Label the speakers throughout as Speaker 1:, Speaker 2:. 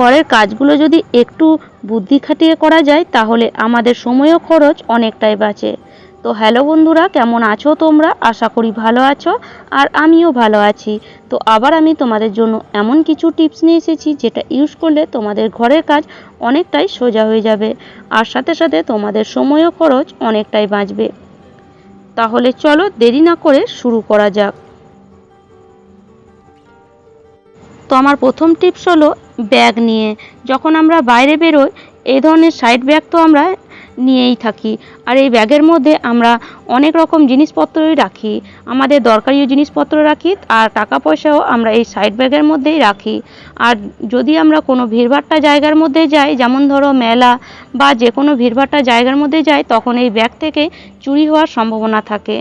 Speaker 1: ঘরের কাজগুলো যদি একটু বুদ্ধি খাটিয়ে করা যায়, তাহলে আমাদের সময়ও খরচ অনেকটাই বাঁচে। তো হ্যালো বন্ধুরা, কেমন আছো তোমরা? আশা করি ভালো আছো, আর আমিও ভালো আছি। তো আবার আমি তোমাদের জন্য এমন কিছু টিপস নিয়ে এসেছি, যেটা ইউজ করলে তোমাদের ঘরের কাজ অনেকটাই সোজা হয়ে যাবে, আর সাথে সাথে তোমাদের সময়ও খরচ অনেকটাই বাঁচবে। তাহলে চলো দেরি না করে শুরু করা যাক। তো আমার প্রথম টিপস হলো ব্যাগ নিয়ে। যখন আমরা বাইরে বেরোই এই ধরনের সাইড ব্যাগ তো আমরা নিয়েই থাকি। আর এই ব্যাগের মধ্যে আমরা অনেক রকম জিনিসপত্রই রাখি। আমাদের দরকারি জিনিসপত্র রাখি আর টাকা পয়সাও আমরা এই সাইড ব্যাগের মধ্যেই রাখি। আর যদি আমরা কোনো ভিড়ভাট্টা জায়গার মধ্যে যাই, যেমন ধরো মেলা বা যে কোনো ভিড়ভাট্টা জায়গার মধ্যে যাই, তখন এই ব্যাগ থেকে চুরি হওয়ার সম্ভাবনা থাকে।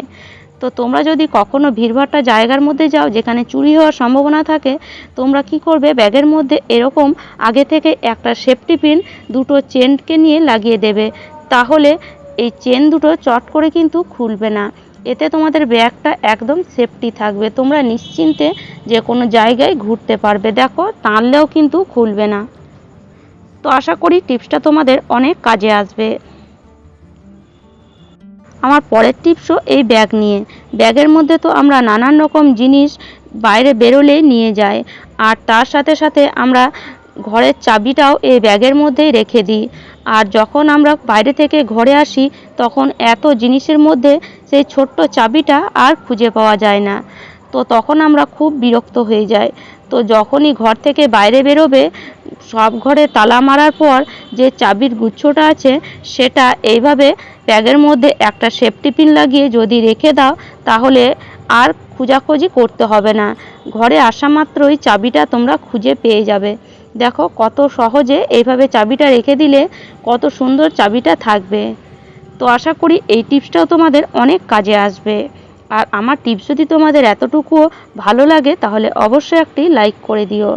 Speaker 1: তো তোমরা যদি কখনো ভিড়ভাট্টা জায়গার মধ্যে যাও, যেখানে চুরি হওয়ার সম্ভাবনা থাকে, তোমরা কি করবে? ব্যাগের মধ্যে এরকম আগে থেকে একটা সেফটি পিন দুটো চেনকে নিয়ে লাগিয়ে দেবে। তাহলে এই চেন দুটো চট করে কিন্তু খুলবে না। এতে তোমাদের ব্যাগটা একদম সেফটি থাকবে। তোমরা নিশ্চিন্তে যে কোনো জায়গায় ঘুরতে পারবে। দেখো, টানলেও কিন্তু খুলবে না। তো আশা করি টিপসটা তোমাদের অনেক কাজে আসবে। আমার পরের টিপসও এই ব্যাগ নিয়ে। ব্যাগের মধ্যে তো আমরা নানান রকম জিনিস বাইরে বেরোলে নিয়ে যাই। আর তার সাথে সাথে আমরা ঘরের চাবিটাও এই ব্যাগের মধ্যেই রেখে দিই। আর যখন আমরা বাইরে থেকে ঘরে আসি, তখন এত জিনিসের মধ্যে সেই ছোট্ট চাবিটা আর খুঁজে পাওয়া যায় না। তো তখন আমরা খুব বিরক্ত হয়ে যাই। তো যখনই ঘর থেকে বাইরে বেরোবে, সব ঘরে তালা মারার পর যে চাবির গুচ্ছটা আছে, সেটা এইভাবে ব্যাগের মধ্যে একটা সেফটি পিন লাগিয়ে যদি রেখে দাও, তাহলে আর খোঁজাখুঁজি করতে হবে না। ঘরে আসা মাত্রই চাবিটা তোমরা খুঁজে পেয়ে যাবে। দেখো কত সহজে এইভাবে চাবিটা রেখে দিলে কত সুন্দর চাবিটা থাকবে। তো আশা করি এই টিপসটাও তোমাদের অনেক কাজে আসবে। আর আমার টিপস যদি তোমাদের এতটুকুও ভালো লাগে, তাহলে অবশ্যই একটি লাইক করে দিও।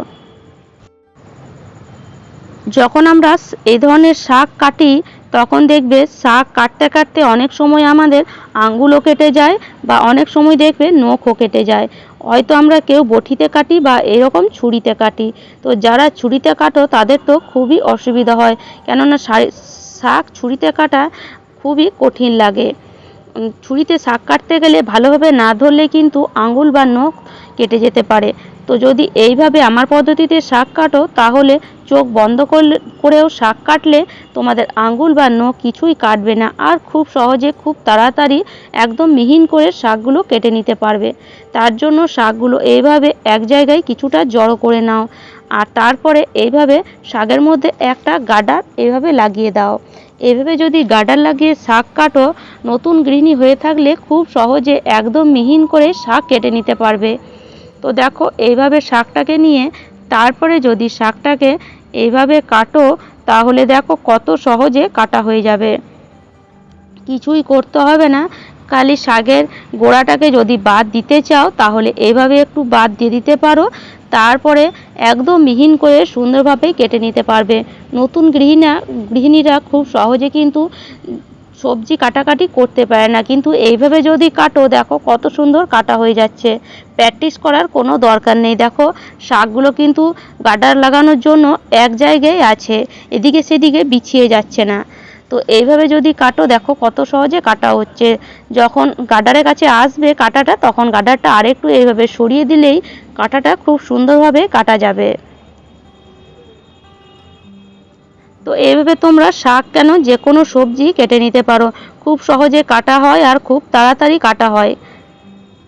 Speaker 1: যখন আমরা এই ধরনের শাক কাটি, তখন দেখবে শাক কাটতে কাটতে অনেক সময় আমাদের আঙ্গুলও কেটে যায় বা অনেক সময় দেখবে নখও কেটে যায়। হয়তো আমরা কেউ বটিতে কাটি বা এরকম ছুরিতে কাটি। তো যারা ছুরিতে কাটো, তাদের তো খুবই অসুবিধা হয়। কেননা শাক ছুরিতে কাটা খুবই কঠিন লাগে। ছুরিতে শাক কাটতে গেলে ভালোভাবে না ধরলে কিন্তু আঙুল বা নখ কেটে যেতে পারে। তো যদি এইভাবে আমার পদ্ধতিতে শাক কাটো, তাহলে চোখ বন্ধ করেও শাক কাটলে তোমাদের আঙ্গুল বা নখ কিছুই কাটবে না আর খুব সহজে খুব তাড়াতাড়ি একদম মিহিন করে শাকগুলো কেটে নিতে পারবে। তার জন্য শাকগুলো এইভাবে এক জায়গায় কিছুটা জড়ো করে নাও। আর তারপরে এইভাবে শাকের মধ্যে একটা গাডার এইভাবে লাগিয়ে দাও। এভাবে যদি গাডার লাগিয়ে শাক কাটো, নতুন গৃহিণী হয়ে থাকলে খুব সহজে একদম মিহিন করে শাক কেটে নিতে পারবে। তো দেখো, এইভাবে শাকটাকে নিয়ে, তারপরে যদি শাকটাকে এইভাবে কাটো, তাহলে দেখো কত সহজে কাটা হয়ে যাবে। কিছুই করতে হবে না। খালি শাকের গোড়াটাকে যদি বাদ দিতে চাও, তাহলে এইভাবে একটু বাদ দিয়ে দিতে পারো। তারপরে একদম মিহিন করে সুন্দরভাবে কেটে নিতে পারবে। নতুন গৃহিণা, গৃহিণীরা খুব সহজে কিন্তু সবজি কাটাকাটি করতে পারে না। কিন্তু এইভাবে যদি কাটো, দেখো কত সুন্দর কাটা হয়ে যাচ্ছে। প্র্যাকটিস করার কোনো দরকার নেই। দেখো শাকগুলো কিন্তু গাডার লাগানোর জন্য এক জায়গায় আছে, এদিকে সেদিকে বিছিয়ে যাচ্ছে না। তো এইভাবে যদি কাটো, দেখো কত সহজে কাটা হচ্ছে। যখন গাডারের কাছে আসবে কাটাটা, তখন গাডারটা আরেকটু এইভাবে সরিয়ে দিলেই কাটাটা খুব সুন্দরভাবে কাটা যাবে। তো এইভাবে তোমরা শাক কেন যে কোনো সবজি কেটে নিতে পারো। খুব সহজে কাটা হয় আর খুব তাড়াতাড়ি কাটা হয়।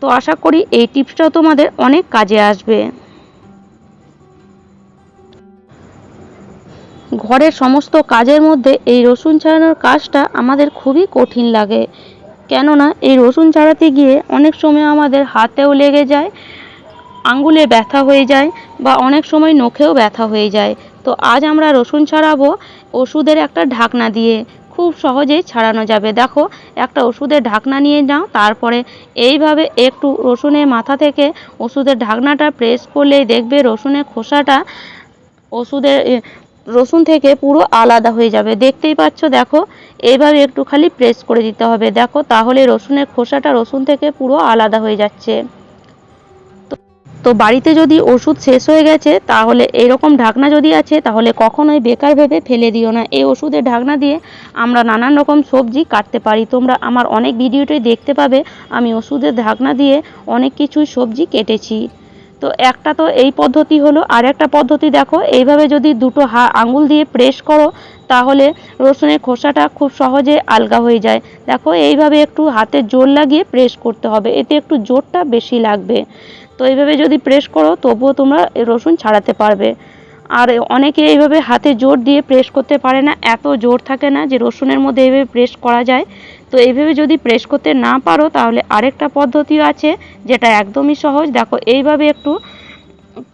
Speaker 1: তো আশা করি এই টিপসটাও তোমাদের অনেক কাজে আসবে। ঘরের সমস্ত কাজের মধ্যে এই রসুন ছাড়ানোর কাজটা আমাদের খুবই কঠিন লাগে। কেননা এই রসুন ছাড়াতে গিয়ে অনেক সময় আমাদের হাতেও লেগে যায়, আঙ্গুলে ব্যথা হয়ে যায় বা অনেক সময় নখেও ব্যথা হয়ে যায়। তো আজ আমরা রসুন ছাড়াবো ওষুধের একটা ঢাকনা দিয়ে। খুব সহজেই ছাড়ানো যাবে। দেখো, একটা ওষুধের ঢাকনা নিয়ে নাও তারপরে এইভাবে একটু রসুনের মাথা থেকে ওষুধের ঢাকনাটা প্রেস করলেই দেখবে রসুনের খোসাটা ওষুধের রসুন থেকে পুরো আলাদা হয়ে যাবে। দেখতেই পাচ্ছ, দেখো, এইভাবে একটু খালি প্রেস করে দিতে হবে। দেখো, তাহলে রসুনের খোসাটা রসুন থেকে পুরো আলাদা হয়ে যাচ্ছে। তো বাড়িতে যদি ওষুধ শেষ হয়ে গেছে, তাহলে এরকম ঢাকনা যদি আছে, তাহলে কখনোই বেকার ভেবে ফেলে দিও না। এই ওষুধের ঢাকনা দিয়ে আমরা নানান রকম সবজি কাটতে পারি। তোমরা আমার অনেক ভিডিওতে দেখতে পাবে। আমি ওষুধের ঢাকনা দিয়ে অনেক কিছুই সবজি কেটেছি। তো একটা তো এই পদ্ধতি হলো, আর একটা পদ্ধতি দেখো, এইভাবে যদি দুটো হা, আঙুল দিয়ে প্রেস করো, তাহলে রসুনের খোসাটা খুব সহজে আলগা হয়ে যায়। দেখো, এইভাবে একটু হাতে জোর লাগিয়ে প্রেস করতে হবে, এতে একটু জোরটা বেশি লাগবে। তো এইভাবে যদি প্রেস করো, তবুও তোমরা রসুন ছাড়াতে পারবে। আর অনেকে এইভাবে হাতে জোর দিয়ে প্রেস করতে পারে না, এত জোর থাকে না যে রসুনের মধ্যে এইভাবে প্রেস করা যায়। তো এইভাবে যদি প্রেস করতে না পারো, তাহলে আরেকটা পদ্ধতিও আছে যেটা একদমই সহজ। দেখো, এইভাবে একটু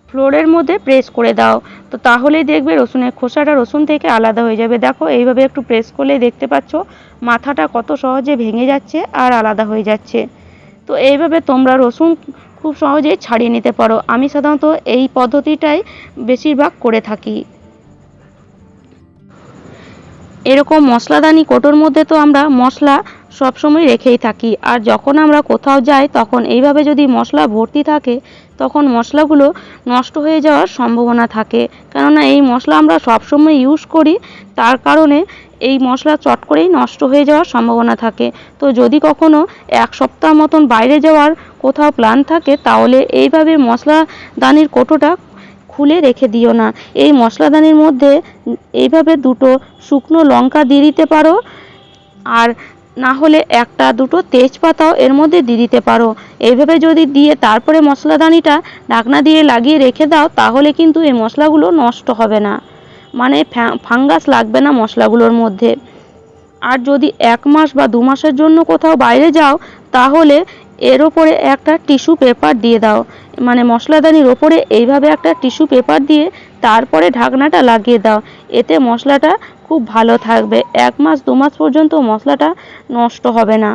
Speaker 1: ফ্লোরের মধ্যে প্রেস করে দাও। তো তাহলেই দেখবে রসুনের খোসাটা রসুন থেকে আলাদা হয়ে যাবে। দেখো, এইভাবে একটু প্রেস করলেই দেখতে পাচ্ছ মাথাটা কত সহজে ভেঙে যাচ্ছে আর আলাদা হয়ে যাচ্ছে। তো এইভাবে তোমরা রসুন খুব সহজেই ছাড়িয়ে নিতে পারো। আমি সাধারণত এই পদ্ধতিটাই বেশিরভাগ করে থাকি। এরকম মশলাদানি কোটোর মধ্যে তো আমরা মশলা সবসময় রেখেই থাকি। আর যখন আমরা কোথাও যাই, তখন এইভাবে যদি মশলা ভর্তি থাকে, তখন মশলাগুলো নষ্ট হয়ে যাওয়ার সম্ভাবনা থাকে। কেননা এই মশলা আমরা সবসময় ইউজ করি, তার কারণে এই মশলা চট করেই নষ্ট হয়ে যাওয়ার সম্ভাবনা থাকে। তো যদি কখনো এক সপ্তাহ মতন বাইরে যাওয়ার কোথাও প্ল্যান থাকে, তাহলে এইভাবে মশলাদানির কোটোটা খুলে রেখে দিও না। এই মশলাদানির মধ্যে এইভাবে দুটো শুকনো লঙ্কা দিয়ে দিতে পারো। আর না হলে একটা দুটো তেজপাতাও এর মধ্যে দিয়ে দিতে পারো। এইভাবে যদি দিয়ে তারপরে মশলাদানিটা ঢাকনা দিয়ে লাগিয়ে রেখে দাও, তাহলে কিন্তু এই মশলাগুলো নষ্ট হবে না। মানে ফাঙ্গাস লাগবে না মশলাগুলোর মধ্যে। আর যদি এক মাস বা দু মাসের জন্য কোথাও বাইরে যাও, তাহলে এর ওপরে একটা টিস্যু পেপার দিয়ে দাও। মানে মশলাদানির ওপরে এইভাবে একটা টিস্যু পেপার দিয়ে তারপরে ঢাকনাটা লাগিয়ে দাও। এতে মশলাটা খুব ভালো থাকবে। এক মাস, দু মাস পর্যন্ত মশলাটা নষ্ট হবে না।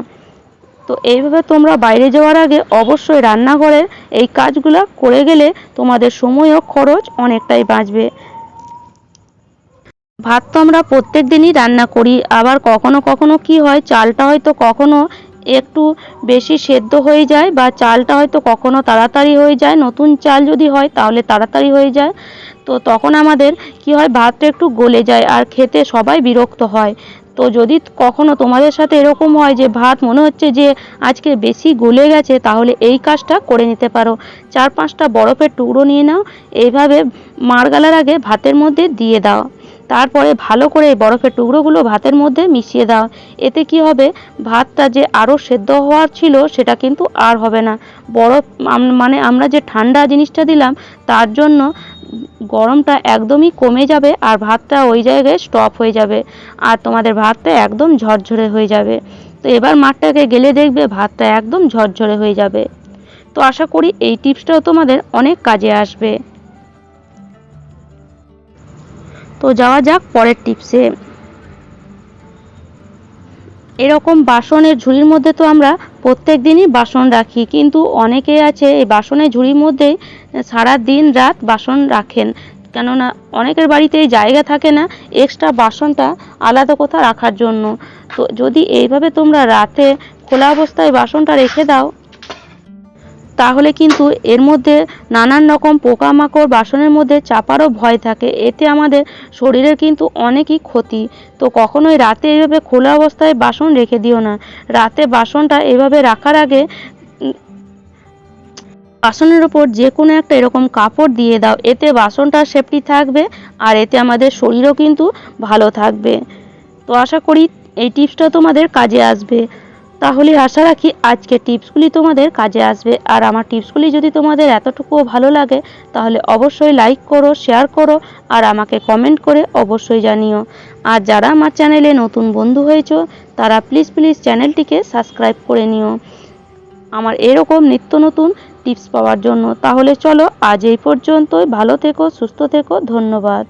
Speaker 1: তো এইভাবে তোমরা বাইরে যাওয়ার আগে অবশ্যই রান্নাঘরের এই কাজগুলো করে গেলে তোমাদের সময় ও খরচ অনেকটাই বাঁচবে। ভাত তো আমরা প্রত্যেক দিনই রান্না করি। আবার কখনো কখনো কি হয়, চালটা হয়তো কখনো একটু বেশি সেদ্ধ হয়ে যায় বা চালটা হয়তো কখনো তাড়াতাড়ি হয়ে যায়, নতুন চাল যদি হয় তাহলে তাড়াতাড়ি হয়ে যায়। তো তখন আমাদের কি হয়, ভাতটা একটু গলে যায় আর খেতে সবাই বিরক্ত হয়। তো যদি কখনো তোমাদের সাথে এরকম হয় যে ভাত মনে হচ্ছে যে আজকে বেশি গলে গেছে, তাহলে এই কাজটা করে নিতে পারো। চার পাঁচটা বরফের টুকরো নিয়ে নাও, এইভাবে মার গালার আগে ভাতের মধ্যে দিয়ে দাও। তারপরে ভালো করে বরফের টুকরোগুলো ভাতের মধ্যে মিশিয়ে দাও। এতে কি হবে? ভাতটা যে আরও সেদ্ধ হওয়ার ছিল, সেটা কিন্তু আর হবে না। বরফ মানে আমরা যে ঠান্ডা জিনিসটা দিলাম, তার জন্য গরমটা একদমই কমে যাবে আর ভাতটা ওই জায়গায় স্টপ হয়ে যাবে। আর তোমাদের ভাতটা একদম ঝরঝরে হয়ে যাবে। তো এবার মাঠটাকে গেলে দেখবে ভাতটা একদম ঝরঝরে হয়ে যাবে। তো আশা করি এই টিপসটাও তোমাদের অনেক কাজে আসবে। তো যাওয়া যাক, পরের টিপসে। এরকম বাসনের ঝুড়ির মধ্যে তো আমরা প্রত্যেক দিনই বাসন রাখি, কিন্তু অনেকে আছে এই বাসনের ঝুড়ির মধ্যেই সারা দিন রাত বাসন রাখেন। কেননা অনেকের বাড়িতে জায়গা থাকে না এক্সট্রা বাসনটা আলাদা কোথাও রাখার জন্য। তো যদি এইভাবে তোমরা রাতে খোলা অবস্থায় বাসনটা রেখে দাও তাহলে কিন্তু এর মধ্যে নানান রকম পোকামাকড় বাসনের মধ্যে চাপারও ভয় থাকে। এতে আমাদের শরীরের কিন্তু অনেকই ক্ষতি। তো কখনোই রাতে এইভাবে খোলা অবস্থায় বাসন রেখে দিও না। রাতে বাসনটা এভাবে রাখার আগে বাসনের ওপর যে কোনো একটা এরকম কাপড় দিয়ে দাও। এতে বাসনটা সেফটি থাকবে আর এতে আমাদের শরীরও কিন্তু ভালো থাকবে। তো আশা করি এই টিপসটা তোমাদের কাজে আসবে। তাহলে আশা রাখি আজকে টিপসগুলি তোমাদের কাজে আসবে। আর আমার টিপসগুলি যদি তোমাদের এতটুকুও ভালো লাগে, তাহলে অবশ্যই লাইক করো, শেয়ার করো, আর আমাকে কমেন্ট করে অবশ্যই জানিও। আর যারা আমার চ্যানেলে নতুন বন্ধু হয়েছো, তারা প্লিজ প্লিজ চ্যানেলটিকে সাবস্ক্রাইব করে নিও। আমার এরকম নিত্য নতুন টিপস পাওয়ার জন্য। তাহলে চলো আজ এই পর্যন্তই। ভালো থেকো, সুস্থ থেকো। ধন্যবাদ।